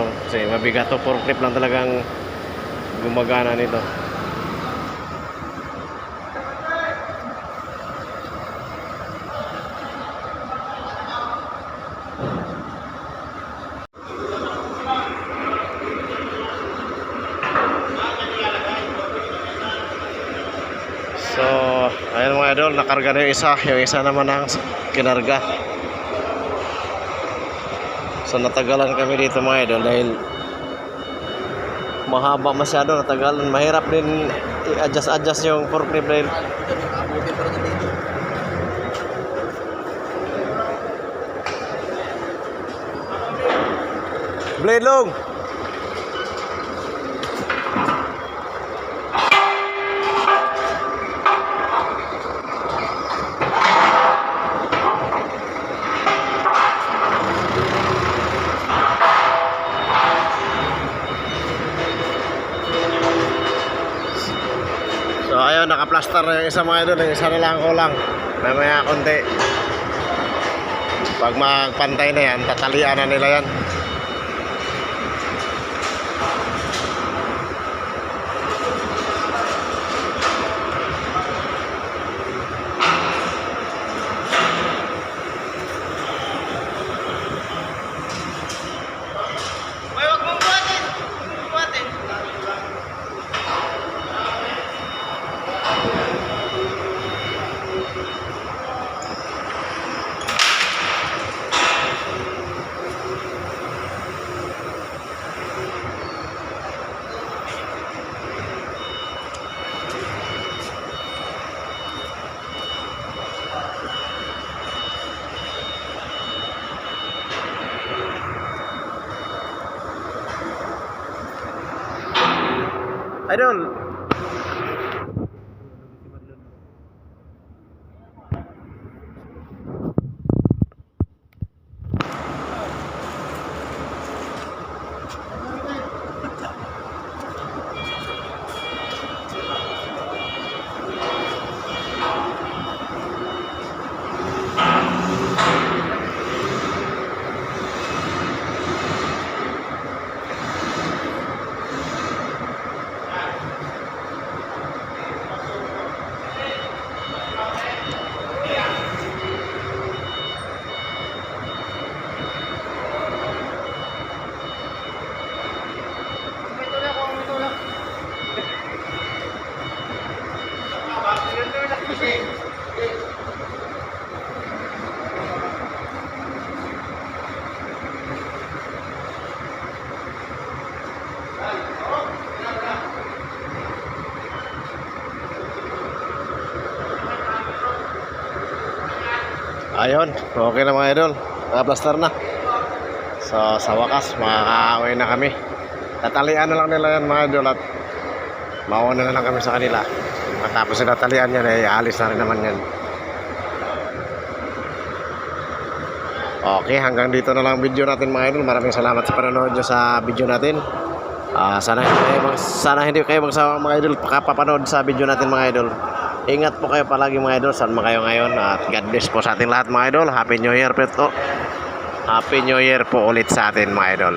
gulong kasi mabigat to forklift lang talagang gumagana nito So, ayun mga idol, nakarga na yung isa. Yung isa naman ang kinarga. So, natagalan kami dito mga idol dahil mahaba masyado, natagalan. Mahirap din i-adjust-adjust yung forklift dahil Blade long! So ayun, naka-plaster na yung isa mga idol, yung isa na lang kulang. Mamaya konti. Pag magpantay na yan, tatalian na nila yan. Idol! Ayun, okay na mga idol. Naka-plaster na. So, sa wakas, makaka-uwi na kami. Tatalian na lang nila yan mga idol at mauna na lang kami sa kanila. Matapos na tatalian yan, eh, alis na rin naman yan. Okay, hanggang dito na lang ang video natin mga idol. Maraming salamat sa panonood nyo sa video natin. Ah, sana hindi kayo sana hindi kayo magsawa mga idol kapapanood sa video natin mga idol. Ingat po kayo palagi mga idol. Saan man kayo ngayon at God bless po sa ating lahat mga idol. Happy New Year po. Happy New Year po ulit sa atin mga idol.